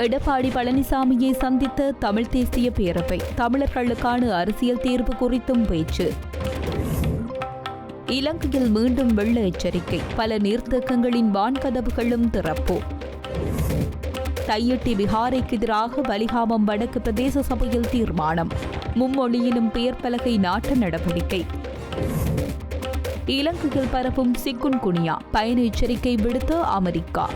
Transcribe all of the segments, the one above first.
எடப்பாடி பழனிசாமியை சந்தித்த தமிழ் தேசிய பேரவை தமிழர்களுக்கான அரசியல் தீர்வு குறித்தும் பேச்சு. இலங்கையில் மீண்டும் வெள்ள எச்சரிக்கை பல நீர்த்தேக்கங்களின் வான்கதவுகளும் திறப்பு. தையட்டி விஹாரைக்கு எதிராக வலிகாமம் வடக்கு பிரதேச சபையில் தீர்மானம் மும்மொழியிலும் பெயர் பலகை நாட்ட நடவடிக்கை. இலங்கையில் பரவும் சிக்குன் குனியா பயண எச்சரிக்கை விடுத்த அமெரிக்கா.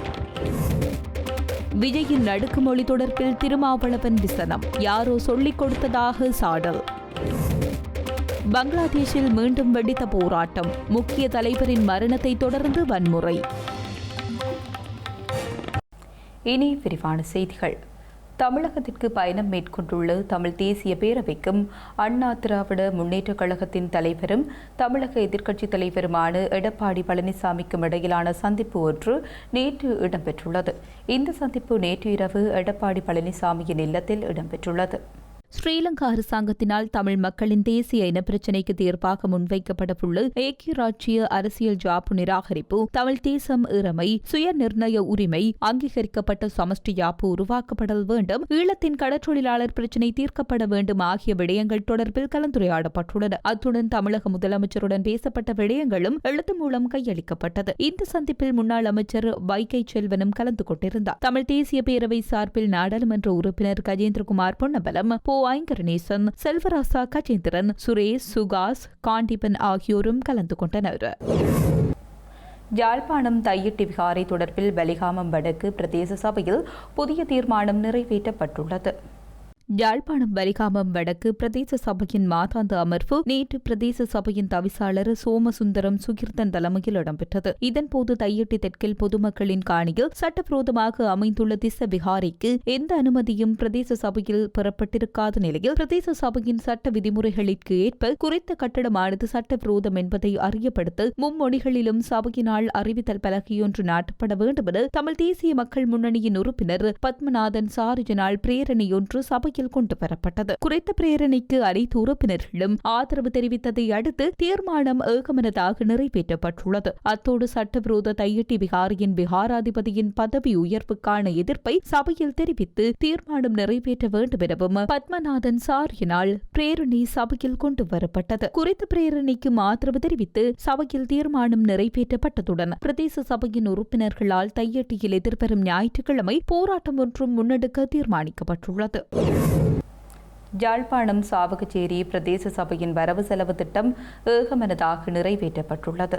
விஜயின் நடுக்குமொழி தொடர்பில் திருமாவளவன் விசனம். யாரோ சொல்லிக் கொடுத்ததாக சாடல். பங்களாதேஷில் மீண்டும் வெடித்த போராட்டம். முக்கிய தலைவரின் மரணத்தை தொடர்ந்து வன்முறை. இனி விரிவான செய்திகள். தமிழகத்திற்கு பயணம் மேற்கொண்டுள்ள தமிழ் தேசிய பேரவைக்கும் அண்ணா திராவிட முன்னேற்றக் கழகத்தின் தலைவரும் தமிழக எதிர்க்கட்சித் தலைவருமான எடப்பாடி பழனிசாமிக்கும் இடையிலான சந்திப்பு ஒன்று நேற்று இடம்பெற்றுள்ளது. இந்த சந்திப்பு நேற்று இரவு எடப்பாடி பழனிசாமியின் இல்லத்தில் இடம்பெற்றுள்ளது. ஸ்ரீலங்கா அரசாங்கத்தினால் தமிழ் மக்களின் தேசிய இனப்பிரச்சினைக்கு தீர்ப்பாக முன்வைக்கப்படவுள்ள ஏக்கிய ராஜ்ய அரசியல் ஜாப்பு நிராகரிப்பு தமிழ் தேசம் இறமை சுய நிர்ணய உரிமை அங்கீகரிக்கப்பட்ட சமஷ்டி யாப்பு உருவாக்கப்படல் வேண்டும் ஈழத்தின் கடற்றொழிலாளர் பிரச்சினை தீர்க்கப்பட வேண்டும் ஆகிய விடயங்கள் தொடர்பில் கலந்துரையாடப்பட்டுள்ளன. அத்துடன் தமிழக முதலமைச்சருடன் பேசப்பட்ட விடயங்களும் எழுத்து மூலம் கையளிக்கப்பட்டது. இந்த சந்திப்பில் முன்னாள் அமைச்சர் வைகை செல்வனும் கலந்து கொண்டிருந்தார். தமிழ் தேசிய பேரவை சார்பில் நாடாளுமன்ற உறுப்பினர் கஜேந்திரகுமார் பொன்னபலம் போ ஐங்கரநேசன் செல்வராசா கஜேந்திரன் சுரேஷ் சுகாஸ் காண்டிபன் ஆகியோரும் கலந்து கொண்டனர். யாழ்ப்பாணம் தையிட்டி விகாரை தொடர்பில் பலிகாமம் வடக்கு பிரதேச சபையில் புதிய தீர்மானம் நிறைவேற்றப்பட்டுள்ளது. யாழ்ப்பாணம் வலிகாமம் வடக்கு பிரதேச சபையின் மாதாந்த அமர்வு நேற்று பிரதேச சபையின் தவிசாளர் சோமசுந்தரம் சுகீர்த்தன் தலைமையில் இடம்பெற்றது. இதன்போது தையட்டி தெற்கில் பொதுமக்களின் காணியில் சட்டவிரோதமாக அமைந்துள்ள திச விகாரிக்கு எந்த அனுமதியும் பிரதேச சபையில் பெறப்பட்டிருக்காத நிலையில் பிரதேச சபையின் சட்ட விதிமுறைகளுக்கு ஏற்ப குறித்த கட்டடமானது சட்டவிரோதம் என்பதை அறியப்படுத்த மும்மொழிகளிலும் சபையினால் அறிவித்தல் பலகையொன்று நாட்டப்பட வேண்டும் என தமிழ் தேசிய மக்கள் முன்னணியின் உறுப்பினர் பத்மநாதன் சாரிஜனால் பிரேரணையொன்று சபை அவையில் கொண்டு வரப்பட்டது. குறித்த பிரேரணைக்கு அனைத்து உறுப்பினர்களும் ஆதரவு தெரிவித்ததை அடுத்து தீர்மானம் ஏகமனதாக நிறைவேற்றப்பட்டுள்ளது. அத்தோடு சட்டவிரோத தையட்டி விகாரியின் விகாராதிபதியின் பதவி உயர்வுக்கான எதிர்ப்பை சபையில் தெரிவித்து தீர்மானம் நிறைவேற்ற வேண்டும் எனவும் பத்மநாதன் சாரியினால் பிரேரணை சபையில் கொண்டு வரப்பட்டது. குறித்த பிரேரணைக்கு ஆதரவு தெரிவித்து சபையில் தீர்மானம் நிறைவேற்றப்பட்டதுடன் பிரதேச சபையின் உறுப்பினர்களால் தையட்டியில் எதிர்வரும் ஞாயிற்றுக்கிழமை போராட்டம் ஒன்றும் முன்னெடுக்க தீர்மானிக்கப்பட்டுள்ளது. யாழ்ப்பாணம் சாவகச்சேரி பிரதேச சபையின் வரவு செலவு திட்டம் ஏகமனதாக நிறைவேற்றப்பட்டுள்ளது.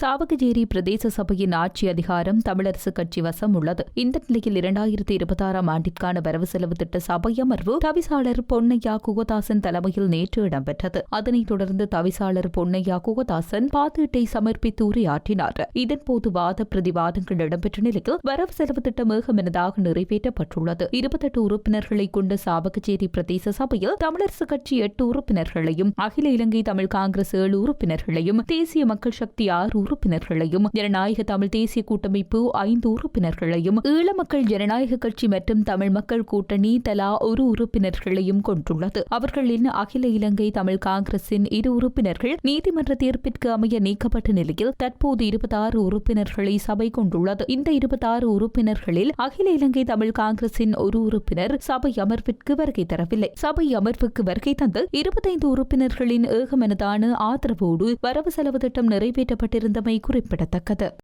சாவகச்சேரி பிரதேச சபையின் ஆட்சி அதிகாரம் தமிழரசு கட்சி வசம் உள்ளது. இந்த நிலையில் இரண்டாயிரத்தி இருபத்தாறாம் ஆண்டிற்கான வரவு செலவு திட்ட சபை அமர்வு தவிசாளர் பொன்னையா குகதாசன் தலைமையில் நேற்று இடம்பெற்றது. அதனைத் தொடர்ந்து தவிசாளர் பொன்னையா குகதாசன் பாத்தீட்டை சமர்ப்பித்து உரையாற்றினார். இதன்போது வாத பிரதிவாதங்கள் இடம்பெற்ற நிலையில் வரவு செலவு திட்டம் ஏகமெனதாக நிறைவேற்றப்பட்டுள்ளது. இருபத்தெட்டு உறுப்பினர்களை கொண்ட சாவகச்சேரி பிரதேச சபையில் தமிழரசு கட்சி எட்டு உறுப்பினர்களையும் அகில இலங்கை தமிழ் காங்கிரஸ் ஏழு உறுப்பினர்களையும் தேசிய மக்கள் சக்தி ஆறு உறுப்பினர்களையும் ஜனநாயக தமிழ் தேசிய கூட்டமைப்பு ஐந்து உறுப்பினர்களையும் ஈழ மக்கள் ஜனநாயக கட்சி மற்றும் தமிழ் மக்கள் கூட்டணி தலா ஒரு உறுப்பினர்களையும் கொண்டுள்ளது. அவர்களின் அகில இலங்கை தமிழ் காங்கிரசின் இரு உறுப்பினர்கள் நீதிமன்ற தீர்ப்பிற்கு அமைய நீக்கப்பட்ட நிலையில் தற்போது இருபத்தாறு உறுப்பினர்களை சபை கொண்டுள்ளது. இந்த இருபத்தாறு உறுப்பினர்களில் அகில இலங்கை தமிழ் காங்கிரசின் ஒரு உறுப்பினர் சபை அமர்விற்கு வருகை தரவில்லை. சபை அமர்வுக்கு வருகை தந்து இருபத்தைந்து உறுப்பினர்களின் ஏகமனதான ஆதரவோடு வரவு செலவு திட்டம் நிறைவேற்றப்பட்டிருந்த இருந்தமை குறிப்பிடத்தக்கது.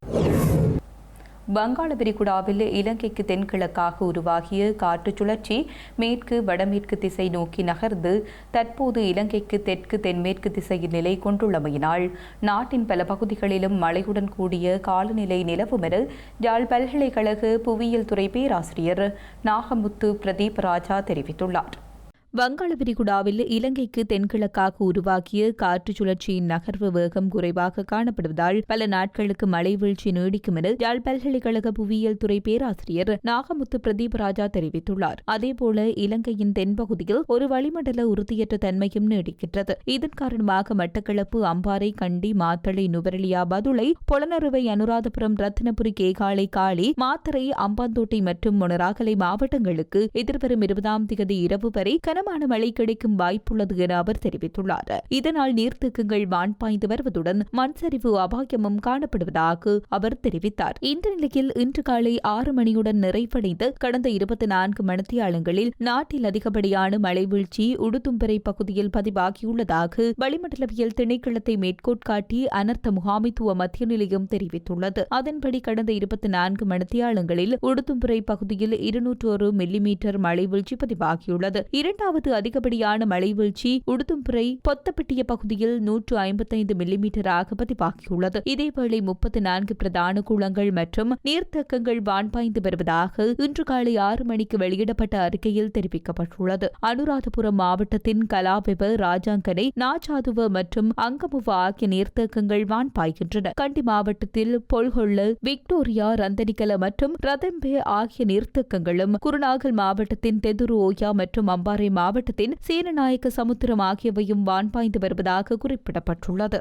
வங்காள விரிகுடாவில் இலங்கைக்கு தென்கிழக்காக உருவாகிய காற்று சுழற்சி மேற்கு வடமேற்கு திசை நோக்கி நகர்ந்து தற்போது இலங்கைக்கு தெற்கு தென்மேற்கு திசையில் நிலை கொண்டுள்ளமையினால் நாட்டின் பல பகுதிகளிலும் மழையுடன் கூடிய காலநிலை நிலவும் என யாழ் பல்கலைக்கழக புவியியல் துறை பேராசிரியர் நாகமுத்து பிரதீப் ராஜா தெரிவித்துள்ளார். வங்காள விரிகுடாவில் இலங்கைக்கு தென்கிழக்காக உருவாக்கிய காற்று சுழற்சியின் நகர்வு வேகம் குறைவாக காணப்படுவதால் பல நாட்களுக்கு மழை வீழ்ச்சி நீடிக்கும் என யாழ் பல்கலைக்கழக புவியியல் துறை பேராசிரியர் நாகமுத்து பிரதீப் ராஜா தெரிவித்துள்ளார். அதேபோல இலங்கையின் தென்பகுதியில் ஒரு வளிமண்டல உறுதியற்ற தன்மையும் நீடிக்கின்றது. இதன் காரணமாக மட்டக்களப்பு அம்பாறை கண்டி மாத்தளை நுவரலியா பதுளை பொலனறுவை அனுராதபுரம் ரத்தினபுரி கேகாலை காளி மாத்தறை அம்பாந்தோட்டை மற்றும் மொனராகலை மாவட்டங்களுக்கு எதிர்வரும் இருபதாம் தேதி இரவு வரை கன கனமான மழை கிடைக்கும் வாய்ப்புள்ளது என அவர் தெரிவித்துள்ளார். இதனால் நீர்த்தேக்கங்கள் வான் பாய்ந்து வருவதுடன் மண் சரிவு அபாயமும் காணப்படுவதாக அவர் தெரிவித்தார். இந்த நிலையில் இன்று காலை ஆறு மணியுடன் நிறைவடைந்து கடந்த இருபத்தி நான்கு மணித்தியாலங்களில் நாட்டில் அதிகப்படியான மழை வீழ்ச்சி உடுத்தும்பரை பகுதியில் பதிவாகியுள்ளதாக வளிமண்டலவியல் திணைக்களத்தை மேற்கோட்காட்டி அனர்த்த முகாமைத்துவ மத்திய நிலையம் தெரிவித்துள்ளது. அதன்படி கடந்த இருபத்தி நான்கு மணித்தியாலங்களில் உடுத்தும்புரை பகுதியில் இருநூற்று ஒரு மில்லிமீட்டர் மழை வீழ்ச்சி பதிவாகியுள்ளது. இரண்டாவது அதிகப்படியான மழை வீழ்ச்சி உடுத்தும்புரை பொத்தப்பட்டிய பகுதியில் நூற்று ஐம்பத்தைந்து மில்லிமீட்டராக பதிவாகியுள்ளது. இதேவேளை முப்பத்தி நான்கு பிரதான குளங்கள் மற்றும் நீர்த்தக்கங்கள் வான்பாய்ந்து வருவதாக இன்று காலை ஆறு மணிக்கு வெளியிடப்பட்ட அறிக்கையில் தெரிவிக்கப்பட்டுள்ளது. அனுராதபுரம் மாவட்டத்தின் கலாபெப ராஜாங்கனை நாச்சாதுவ மற்றும் அங்கமுவ ஆகிய நீர்த்தேக்கங்கள் வான்பாய்கின்றன. கண்டி மாவட்டத்தில் பொல்கொள்ள விக்டோரியா ரந்தனிக்கல மற்றும் ரதம்பே ஆகிய நீர்த்தேக்கங்களும் குருநாகல் மாவட்டத்தின் தெதுரு ஓயா மற்றும் அம்பாறை மாவட்டத்தின் சீனநாயக்க சமுத்திரம் ஆகியவையும் வான்பாய்ந்து வருவதாக குறிப்பிடப்பட்டுள்ளது.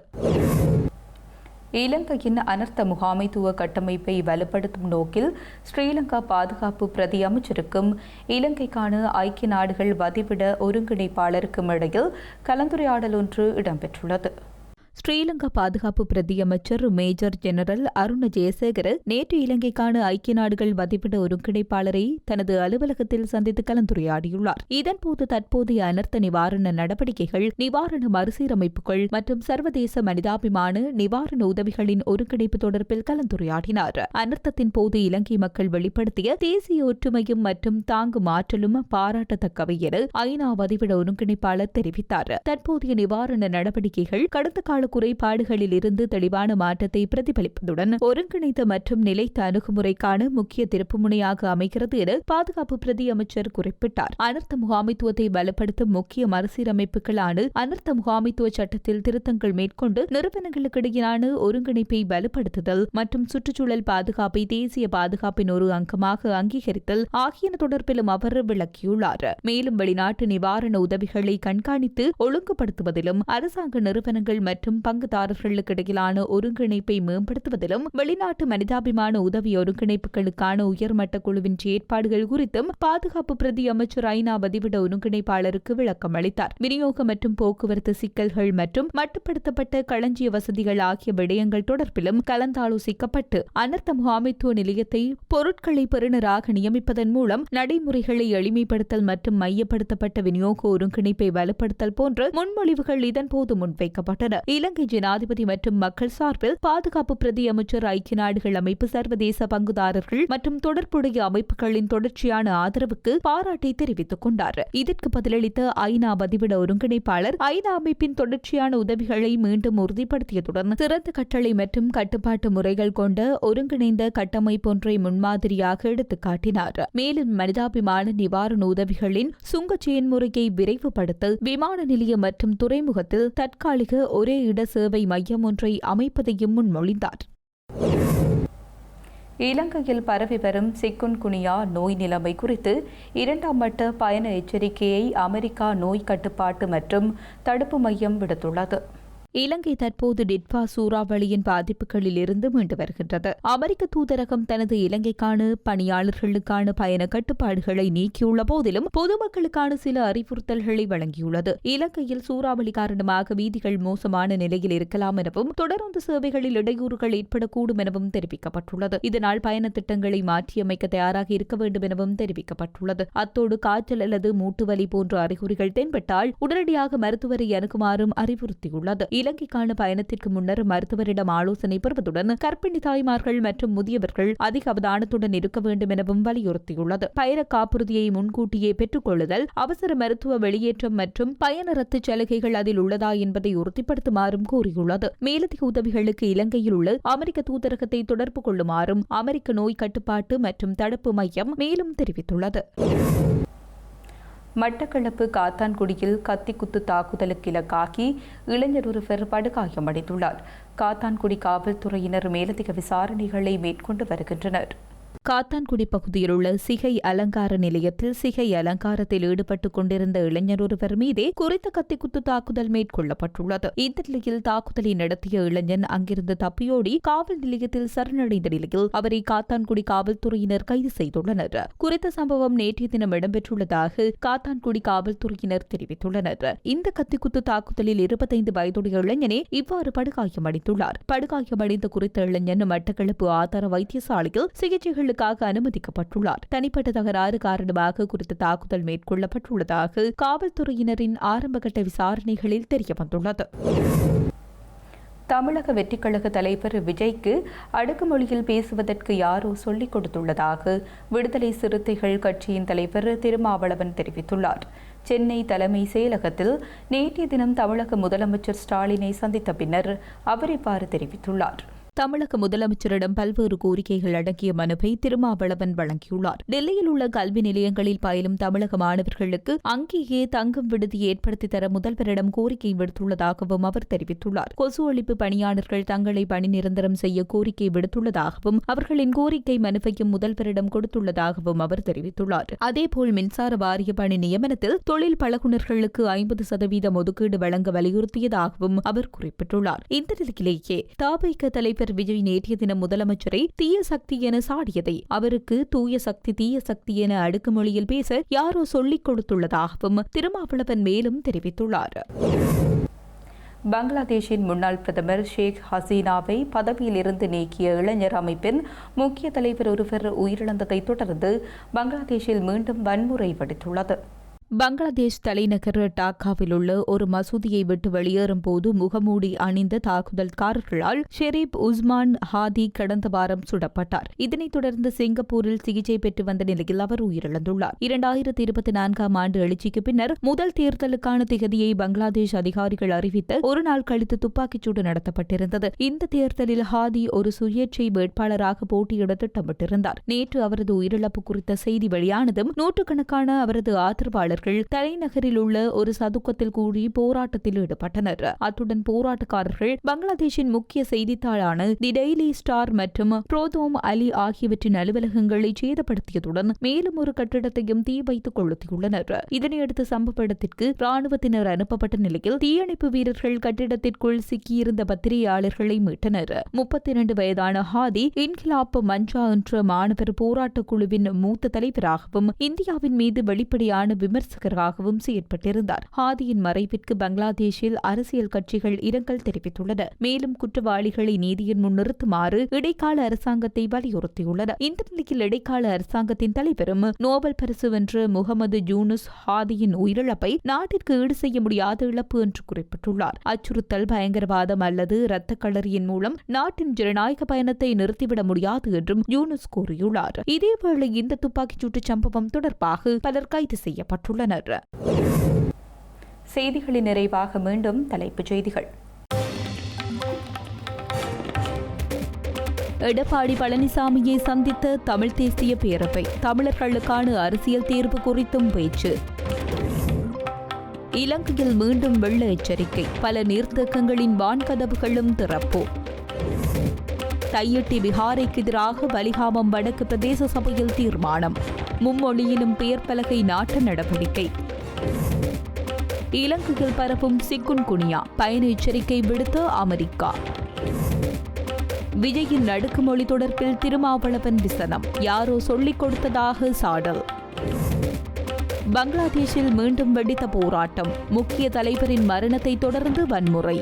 இலங்கையின் அனர்த்த முகாமைத்துவ கட்டமைப்பை வலுப்படுத்தும் நோக்கில் ஸ்ரீலங்கா பாதுகாப்பு பிரதி அமைச்சருக்கும் இலங்கைக்கான ஐக்கிய நாடுகள் வதிவிட ஒருங்கிணைப்பாளருக்கும் இடையில் கலந்துரையாடல் ஒன்று இடம்பெற்றுள்ளது. ஸ்ரீலங்கா பாதுகாப்பு பிரதியமைச்சர் மேஜர் ஜெனரல் அருண ஜெயசேகர நேற்று இலங்கைக்கான ஐக்கிய நாடுகள் வதிவிட ஒருங்கிணைப்பாளரை தனது அலுவலகத்தில் சந்தித்து கலந்துரையாடியுள்ளார். இதன்போது தற்போதைய அனர்த்த நிவாரண நடவடிக்கைகள் நிவாரண மறுசீரமைப்புகள் மற்றும் சர்வதேச மனிதாபிமான நிவாரண உதவிகளின் ஒருங்கிணைப்பு தொடர்பில் கலந்துரையாடினார். அனர்த்தத்தின் போது இலங்கை மக்கள் வெளிப்படுத்திய தேசிய ஒற்றுமையும் மற்றும் தாங்கும் ஆற்றலும் பாராட்டத்தக்கவை என ஐநா வதிவிட ஒருங்கிணைப்பாளர் தெரிவித்தார். தற்போதைய நிவாரண நடவடிக்கைகள் கடந்த கால குறைபாடுகளில் இருந்து தெளிவான மாற்றத்தை பிரதிபலிப்பதுடன் ஒருங்கிணைந்த மற்றும் நிலைத்த அணுகுமுறைக்கான முக்கிய திருப்புமுனையாக அமைகிறது என பாதுகாப்பு பிரதி அமைச்சர் குறிப்பிட்டார். அனர்த்த முகாமைத்துவத்தை பலப்படுத்தும் முக்கிய மறுசீரமைப்புகளான அனர்த்த முகாமைத்துவ சட்டத்தில் திருத்தங்கள் மேற்கொண்டு நிறுவனங்களுக்கிடையிலான ஒருங்கிணைப்பை பலப்படுத்துதல் மற்றும் சுற்றுச்சூழல் பாதுகாப்பை தேசிய பாதுகாப்பின் ஒரு அங்கமாக அங்கீகரித்தல் ஆகியன தொடர்பிலும் அவர் விளக்கியுள்ளார். மேலும் வெளிநாட்டு நிவாரண உதவிகளை கண்காணித்து ஒழுங்குபடுத்துவதிலும் அரசாங்க நிறுவனங்கள் மற்றும் பங்குதாரர்களுக்கு இடையிலான ஒருங்கிணைப்பை மேம்படுத்துவதிலும் வெளிநாட்டு மனிதாபிமான உதவி ஒருங்கிணைப்புகளுக்கான உயர்மட்ட குழுவின் ஏற்பாடுகள் குறித்தும் பாதுகாப்பு பிரதி அமைச்சர் ஐநா பதிவிட ஒருங்கிணைப்பாளருக்கு விளக்கம் அளித்தார். விநியோக மற்றும் போக்குவரத்து சிக்கல்கள் மற்றும் மட்டுப்படுத்தப்பட்ட களஞ்சிய வசதிகள் ஆகிய விடயங்கள் தொடர்பிலும் கலந்தாலோசிக்கப்பட்டு அனர்த்த முகாமைத்துவ நிலையத்தை பொருட்களை பெறுநராக நியமிப்பதன் மூலம் நடைமுறைகளை எளிமைப்படுத்தல் மற்றும் மையப்படுத்தப்பட்ட விநியோக ஒருங்கிணைப்பை வலுப்படுத்தல் போன்ற முன்மொழிவுகள் இதன்போது முன்வைக்கப்பட்டன. இலங்கை ஜனாதிபதி மற்றும் மக்கள் சார்பில் பாதுகாப்பு பிரதி அமைச்சர் ஐக்கிய நாடுகள் அமைப்பு சர்வதேச பங்குதாரர்கள் மற்றும் தொடர்புடைய அமைப்புகளின் தொடர்ச்சியான ஆதரவுக்கு பாராட்டை தெரிவித்துக் கொண்டார். இதற்கு பதிலளித்த ஐநா பதிவிட ஒருங்கிணைப்பாளர் ஐநா அமைப்பின் தொடர்ச்சியான உதவிகளை மீண்டும் உறுதிப்படுத்தியதுடன் சிறந்த கட்டளை மற்றும் கட்டுப்பாட்டு முறைகள் கொண்ட ஒருங்கிணைந்த கட்டமைப்பொன்றை முன்மாதிரியாக எடுத்துக்காட்டினார். மேலும் மனிதாபிமான நிவாரண உதவிகளின் சுங்க செயன்முறையை விரைவுபடுத்த விமான நிலையம் மற்றும் துறைமுகத்தில் தற்காலிக ஒரே இட சேவை மையம் ஒன்றை அமைப்பதையும் முன்மொழிந்தார். இலங்கையில் பரவி வரும் சிக்குன்குனியா நோய் நிலைமை குறித்து இரண்டாம் மட்ட பயண எச்சரிக்கையை அமெரிக்கா நோய் கட்டுப்பாட்டு மற்றும் தடுப்பு மையம் விடுத்துள்ளது. இலங்கை தற்போது டிட்வா சூறாவளியின் பாதிப்புகளில் இருந்து மீண்டு வருகின்றது. அமெரிக்க தூதரகம் தனது இலங்கைக்கான பணியாளர்களுக்கான பயண கட்டுப்பாடுகளை நீக்கியுள்ள போதிலும் பொதுமக்களுக்கான சில அறிவுறுத்தல்களை வழங்கியுள்ளது. இலங்கையில் சூறாவளி காரணமாக வீதிகள் மோசமான நிலையில் இருக்கலாம் எனவும் தொடர்ந்து சேவைகளில் இடையூறுகள் ஏற்படக்கூடும் எனவும் தெரிவிக்கப்பட்டுள்ளது. இதனால் பயண திட்டங்களை மாற்றியமைக்க தயாராக இருக்க வேண்டும் எனவும் தெரிவிக்கப்பட்டுள்ளது. அத்தோடு காய்ச்சல் அல்லது மூட்டுவலி போன்ற அறிகுறிகள் தென்பட்டால் உடனடியாக மருத்துவரை அணுகுமாறும் அறிவுறுத்தியுள்ளது. இலங்கைக்கான பயணத்திற்கு முன்னர் மருத்துவரிடம் ஆலோசனை பெறுவதுடன் கர்ப்பிணி தாய்மார்கள் மற்றும் முதியவர்கள் அதிக அவதானத்துடன் இருக்க வேண்டும் எனவும் வலியுறுத்தியுள்ளது. பயண காப்புறுதியை முன்கூட்டியே பெற்றுக் கொள்ளுதல் அவசர மருத்துவ வெளியேற்றம் மற்றும் பயண ரத்து சலுகைகள் அதில் உள்ளதா என்பதை உறுதிப்படுத்துமாறும் கூறியுள்ளது. மேலதிக உதவிகளுக்கு இலங்கையில் உள்ள அமெரிக்க தூதரகத்தை தொடர்பு கொள்ளுமாறும் அமெரிக்க நோய் கட்டுப்பாட்டு மற்றும் தடுப்பு மையம் மேலும் தெரிவித்துள்ளது. மட்டக்களப்பு காத்தான்குடியில் கத்திக்குத்து தாக்குதலுக்கு இலக்காகி இளைஞர் ஒருவர் படுகாயமடைந்துள்ளார். காத்தான்குடி காவல்துறையினர் மேலதிக விசாரணைகளை மேற்கொண்டு வருகின்றனர். காத்தான்குடி பகுதியில் உள்ள சிகை அலங்கார நிலையத்தில் சிகை அலங்காரத்தில் ஈடுபட்டுக் கொண்டிருந்த இளைஞர் ஒருவர் மீதே குறித்த கத்திக்குத்து தாக்குதல் மேற்கொள்ளப்பட்டுள்ளது. இந்த நிலையில் தாக்குதலை நடத்திய இளைஞன் அங்கிருந்து தப்பியோடி காவல் நிலையத்தில் சரணடைந்த நிலையில் அவரை காத்தான்குடி காவல்துறையினர் கைது செய்துள்ளனர். குறித்த சம்பவம் நேற்றைய தினம் இடம்பெற்றுள்ளதாக காத்தான்குடி காவல்துறையினர் தெரிவித்துள்ளனர். இந்த கத்திக்குத்து தாக்குதலில் இருபத்தைந்து வயதுடைய இளைஞனே இவ்வாறு படுகாயமடைந்துள்ளார். படுகாயமடைந்த குறித்த இளைஞன் மட்டக்களப்பு ஆதார வைத்தியசாலையில் சிகிச்சைகள் சிகிச்சைகளுக்காக அனுமதிக்கப்பட்டுள்ளார். தனிப்பட்ட தகராறு காரணமாக குறித்த தாக்குதல் மேற்கொள்ளப்பட்டுள்ளதாக காவல்துறையினரின் ஆரம்பகட்ட விசாரணைகளில் தெரியவந்துள்ளது. தமிழக வெற்றிக்கழக தலைவர் விஜய்க்கு அடுக்குமொழியில் பேசுவதற்கு யாரோ சொல்லிக் கொடுத்துள்ளதாக விடுதலை சிறுத்தைகள் கட்சியின் தலைவர் திருமாவளவன் தெரிவித்துள்ளார். சென்னை தலைமை செயலகத்தில் நேற்றைய தினம் தமிழக முதலமைச்சர் ஸ்டாலினை சந்தித்த பின்னர் அவர் இவ்வாறு தெரிவித்துள்ளார். தமிழக முதலமைச்சரிடம் பல்வேறு கோரிக்கைகள் அடங்கிய மனுவை திருமாவளவன் வழங்கியுள்ளார். டெல்லியில் உள்ள கல்வி நிலையங்களில் பயிலும் தமிழக மாணவர்களுக்கு அங்கேயே தங்கும் விடுதி ஏற்படுத்தி தர முதல்வரிடம் கோரிக்கை விடுத்துள்ளதாகவும் அவர் தெரிவித்துள்ளார். கொசு ஒழிப்பு பணியாளர்கள் தங்களை பணி நிரந்தரம் செய்ய கோரிக்கை விடுத்துள்ளதாகவும் அவர்களின் கோரிக்கை மனுவையும் முதல்வரிடம் கொடுத்துள்ளதாகவும் அவர் தெரிவித்துள்ளார். அதேபோல் மின்சார வாரிய பணி நியமனத்தில் தொழில் பழகுனர்களுக்கு ஐம்பது சதவீதம் ஒதுக்கீடு வழங்க வலியுறுத்தியதாகவும் அவர் குறிப்பிட்டுள்ளார். இந்த நிலையிலேயே தாபைக்க தலைவர் விஜய் நேற்றைய தினம் முதலமைச்சரை தீய சக்தி என சாடியதை அவருக்கு தூய சக்தி தீய சக்தி என அடுக்குமொழியில் பேச யாரோ சொல்லிக் கொடுத்துள்ளதாகவும் திருமாவளவன் மேலும் தெரிவித்துள்ளார். பங்களாதேஷின் முன்னாள் பிரதமர் ஷேக் ஹசீனாவை பதவியிலிருந்து நீக்கிய இளைஞர் அமைப்பின் முக்கிய தலைவர் ஒருவர் உயிரிழந்ததைத் தொடர்ந்து பங்களாதேஷில் மீண்டும் வன்முறை வெடித்துள்ளது. பங்களாதேஷ் தலைநகர் டாக்காவில் உள்ள ஒரு மசூதியை விட்டு வெளியேறும் போது முகமூடி அணிந்த தாக்குதல்காரர்களால் ஷெரீப் உஸ்மான் ஹாதி கடந்த வாரம் சுடப்பட்டார். இதனைத் தொடர்ந்து சிங்கப்பூரில் சிகிச்சை பெற்று வந்த நிலையில் அவர் உயிரிழந்துள்ளார். இரண்டாயிரத்தி இருபத்தி நான்காம் ஆண்டு எழுச்சிக்கு பின்னர் முதல் தேர்தலுக்கான திகதியை பங்களாதேஷ் அதிகாரிகள் அறிவித்து ஒரு நாள் கழித்து துப்பாக்கிச்சூடு நடத்தப்பட்டிருந்தது. இந்த தேர்தலில் ஹாதி ஒரு சுயேட்சை வேட்பாளராக போட்டியிட திட்டமிட்டிருந்தார். நேற்று அவரது உயிரிழப்பு குறித்த செய்தி வெளியானதும் நூற்றுக்கணக்கான அவரது ஆதரவாளர் வீரர்கள் தலைநகரில் உள்ள ஒரு சதுக்கத்தில் கூடி போராட்டத்தில் ஈடுபட்டனர். அத்துடன் போராட்டக்காரர்கள் பங்களாதேஷின் முக்கிய செய்தித்தாளான தி டெய்லி ஸ்டார் மற்றும் புரோதோம் அலி ஆகியவற்றின் அலுவலகங்களை சேதப்படுத்தியதுடன் மேலும் ஒரு கட்டிடத்தையும் தீ வைத்து கொளுத்தியுள்ளனர். இதனையடுத்து சம்பவ இடத்திற்கு ராணுவத்தினர் அனுப்பப்பட்ட நிலையில் தீயணைப்பு வீரர்கள் கட்டிடத்திற்குள் சிக்கியிருந்த பத்திரிகையாளர்களை மீட்டனர். முப்பத்தி இரண்டு வயதான ஹாதி இன்கிலாப் மஞ்சா என்ற மாணவர் போராட்டக் குழுவின் மூத்த தலைவராகவும் இந்தியாவின் மீது வெளிப்படையான விமர்சனம் விமர்சகராகவும் செயற்பட்டிருந்தார். ஹாதியின் மறைவிற்கு பங்களாதேஷில் அரசியல் கட்சிகள் இரங்கல் தெரிவித்துள்ளன. மேலும் குற்றவாளிகளை நீதியின் முன் நிறுத்துமாறு இடைக்கால அரசாங்கத்தை வலியுறுத்தியுள்ளன. இந்த நிலையில் இடைக்கால அரசாங்கத்தின் தலைவரும் நோபல் பரிசு வென்ற முகமது ஜூனுஸ் ஹாதியின் உயிரிழப்பை நாட்டிற்கு ஈடு செய்ய முடியாத இழப்பு என்று குறிப்பிட்டுள்ளார். அச்சுறுத்தல் பயங்கரவாதம் அல்லது இரத்த களரியின் மூலம் நாட்டின் ஜனநாயக பயணத்தை நிறுத்திவிட முடியாது என்றும் யூனுஸ் கூறியுள்ளார். இதேவேளை இந்த துப்பாக்கிச்சூட்டு சம்பவம் தொடர்பாக பலர் கைது செய்யப்பட்டுள்ளனர். உள்ளனர். செய்திகளின் நிறைவாக மீண்டும் தலைப்புச் செய்திகள். எடப்பாடி பழனிசாமியை சந்தித்த தமிழ் தேசிய பேரவை தமிழர்களுக்கான அரசியல் தீர்வு குறித்தும் பேச்சு. இலங்கையில் மீண்டும் வெள்ள எச்சரிக்கை. பல நீர்த்தேக்கங்களின் வான்கதவுகளும் திறப்பு. தையிட்டி விஹாரைக்கு எதிராக வலிகாமம் வடக்கு பிரதேச சபையில் தீர்மானம். மும்மொழியிலும் பெயர் பலகை நாட்ட நடவடிக்கை. இலங்கையில் பரவும் சிக்குன் குனியா பயண எச்சரிக்கை விடுத்த அமெரிக்கா. விஜயின் நடுக்குமொழி தொடர்பில் திருமாவளவன் விசனம் யாரோ சொல்லிக் கொடுத்ததாக சாடல். பங்களாதேஷில் மீண்டும் வெடித்த போராட்டம் முக்கிய தலைவரின் மரணத்தை தொடர்ந்து வன்முறை.